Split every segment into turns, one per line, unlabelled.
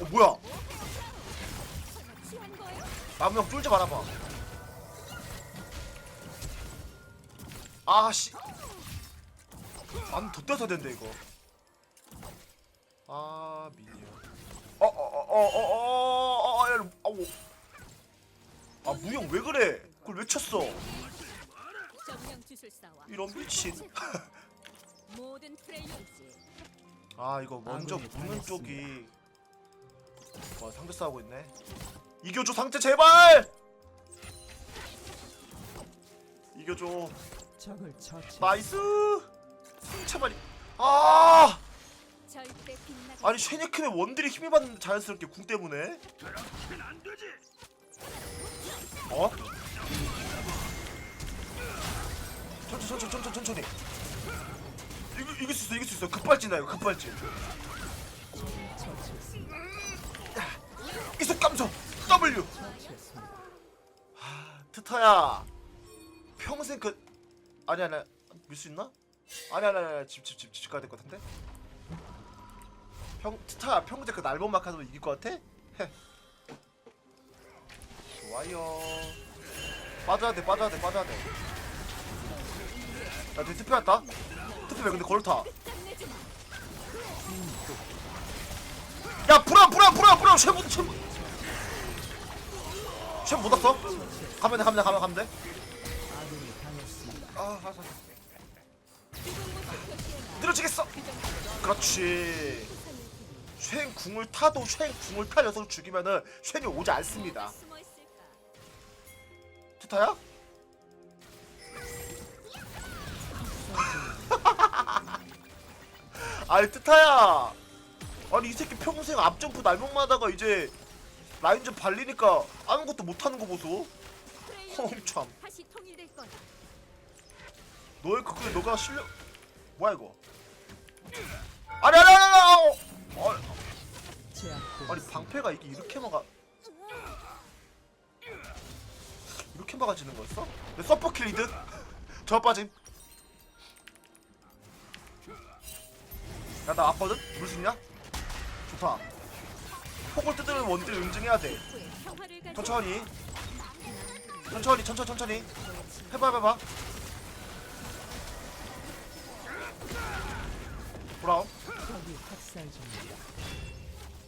어 뭐야
거예요?
남형 쫄지 말아봐 아씨 안더 떼서 된대 이거 아 미니언 어어어어어어어 아우 아 무형 왜 그래 그걸 왜 쳤어 이런 미친
모든 프레이어지
아 이거 먼저 무는. 쪽이 와 상대 싸우고 있네. 이겨줘 상대 제발! 이겨줘.
적을 처치.
나이스! 상체만이 아!
절대
아니 쉐니크는 원딜이 힘이 받는데 자연스럽게 궁 때문에. 어? 천천히 천천히 천천히. 이길 수 있어 이길 수 있어. 급발진다 이거 급발진 이속 감소 W
처치했습니다.
트타야 평생 그 아니 아니 밀 수 있나? 아니 아니 아니 집집집 집 가야 될 것 같은데 평 트타야 평생 그 날본 마카도 이길 것 같아? 헤 좋아요 빠져야 돼 빠져야 돼 빠져야 돼 야 뒤에 투표 왔다 투표 왜 근데 걸타. 야 불안 불안 불안 불안 쉐못 쉐못 쉐못 왔어 가면 돼 가면 돼 가면 가면 돼
아군이 당했습니다.
아, 알았어. 늘어지겠어. 그렇지. 쉔 궁을 타도 쉔 궁을 타 녀석을 죽이면은 쉔이 오지 않습니다. 투타야? 아니 트타야. 아니 이 새끼 평생 앞점프 날먹마다가 이제 라인전 발리니까 아무것도 못하는 거 보소.
프레이어지
어, 참.
다시 통일될 거야.
너의 그게 너가 실력 뭐야 이거? 아니 아니 아니 아니. 어, 아니,
제압되었습니다.
아니 방패가 이게 이렇게 막아 이렇게 막아지는 거였어? 내 서퍼 킬리드 저 빠짐 야나 아파든 물수 있냐? 좋다 폭을 뜯으면 원딜 응징해야 돼. 천천히 천천히 천천히 천천히 해봐 해봐 브라운.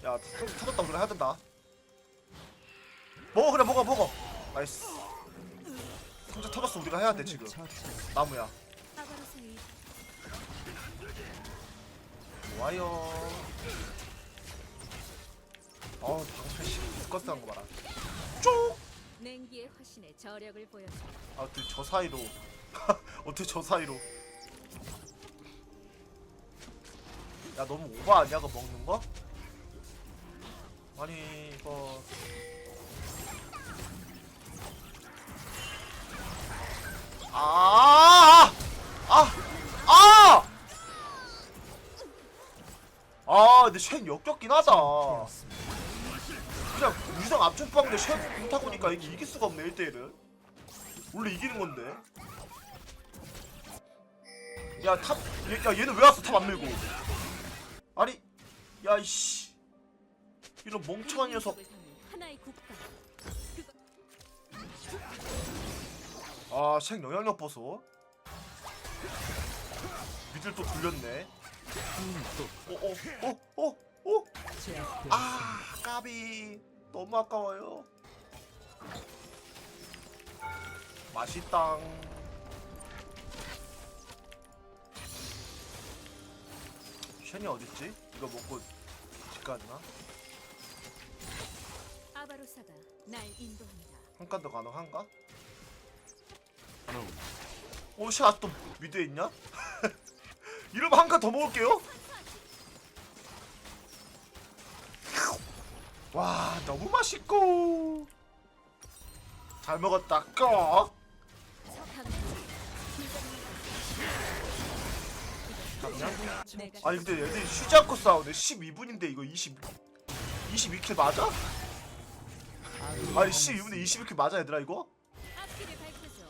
야, 터- 터졌다 우리가 해야 된다. 먹어 그래 먹어 먹어. 나이스. 상자 터졌어 우리가 해야 돼 지금. 나무야. 좋아요. 어우 방패 씨 스커스 한거 봐라. 쭉.
냉기의 화신의 저력을 보여줘.
아 어떻게 저 사이로. 어떻게 저 사이로. 야 너무 오버 아니야 그거 먹는 거? 아니 이거 아! 아! 아! 아, 근데 쉔 역겹긴 하다. 그냥 유성 압축방인데 쉔 못하고 니까 이게 이길 수가 없네 1대1은. 원래 이기는 건데. 야, 탑, 얘, 야, 얘는 왜 왔어? 탑 안 밀고. 아니, 야, 이씨. 이런 멍청한 녀석. 아, 쉔 영향력 보소. 미들 또 돌렸네. 어, 어, 어, 어, 어.
제압 되었습니다.
아, 까비. 너무 아까워요. 맛있당. 쉔이 어딨지? 이거 먹고 집 가나?
아바로사가 날 인도한다.
한칸 더 가능한가? 오, 씨 아직도 미드에 있냐? 이러면 한 칸 더 먹을게요? 와, 너무 맛있고. 잘 먹었다, 꺽! 아니, 근데 얘들이 쉬지 않고 싸우네. 12분인데 이거 20, 22킬 맞아? 아니, 12분에 22킬 맞아, 얘들아, 이거?
앞길을 밝혀줘.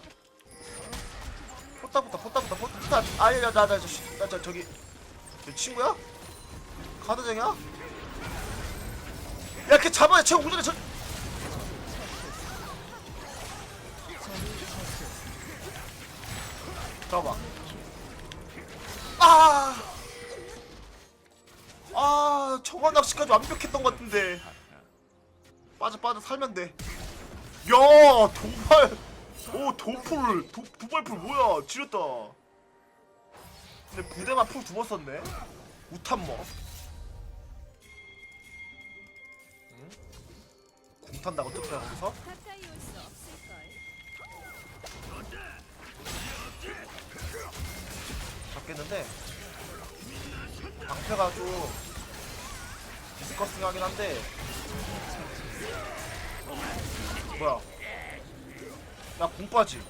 포타부터 포타부터 포타 아니 나나 나 저 나 저 저기 저 친구야? 카드쟁이야? 야, 걔 잡아야 쟤 오전에 저. 잡아. 아. 아, 정원 낚시까지 완벽했던 것 같은데. 빠져 빠져 살면 돼. 야, 도발. 오, 도풀. 도, 도발풀 뭐야? 지렸다. 근데 부대만 풀 두번 썼네. 우탄머. 궁 탄다고 뜻해요 거기서? 잡겠는데? 방패가 좀 디스커스팅하긴 한데. 뭐야? 야 공빠지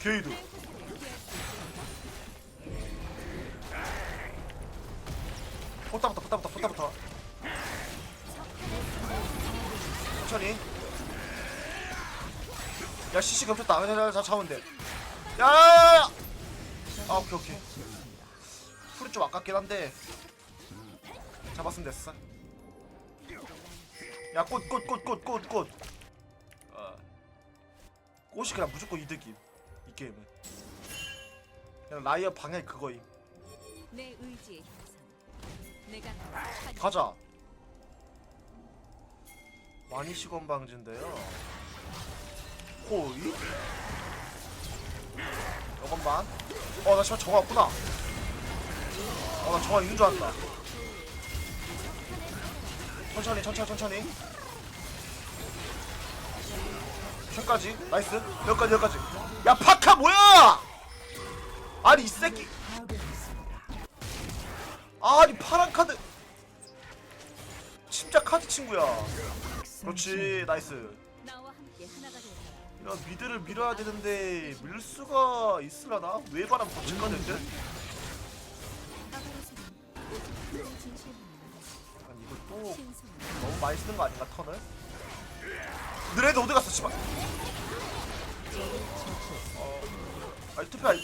게이드. 포타부터 포타부터 포타부터 천천히. 야 CC 겹쳤다. 자, 자, 자, 잡으면 돼야 아 오케이 오케이. 풀이 좀 아깝긴 한데. 잡았으면 됐어. 야꽃 꽃 꽃 꽃 꽃꽃. 어. 꽃이 그냥 무조건 이득임 이 게임은. 그냥 라이어 방향이 그거임.
내 의지의 형상. 내가 한
가자 많이 시건 방지인데요. 호이. 이것만. 어나 씨발 정화 없구나. 어나 정화 있는 줄 알았다. 천천히 천천히 천천히. 캔까지. 나이스. 여기까지 여기까지. 야 파카 뭐야? 아니 이 새끼. 아니 파란 카드. 진짜 카드 친구야 그렇지 나이스
하나가 되라.
야 미드를 밀어야 되는데 밀 수가 있으려나? 외바람?
아바로스는 진실합니다.
아니 이거 또. 너무 많이 쓰는 거 아닌가 턴을? 느레드 어디 갔어 씨발 어... 아니 투표야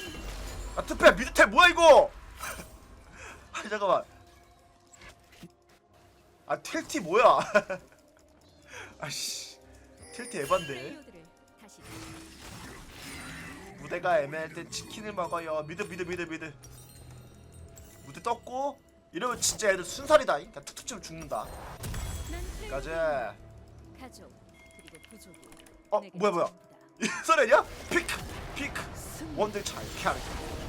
아 투표야 미드 텔 뭐야 이거 아니 잠깐만 아 텔티 뭐야 아씨 텔티 에반데 무대가 애매할 땐 치킨을 먹어요. 미드 미드 미드 미드. 무대 떴고 이러면 진짜 애들 순살이다. 그러니까 툭툭 치면 죽는다.
난
가자. 어 뭐야 뭐야? 이 소리냐? 피크 피크 원딜 차이 캬.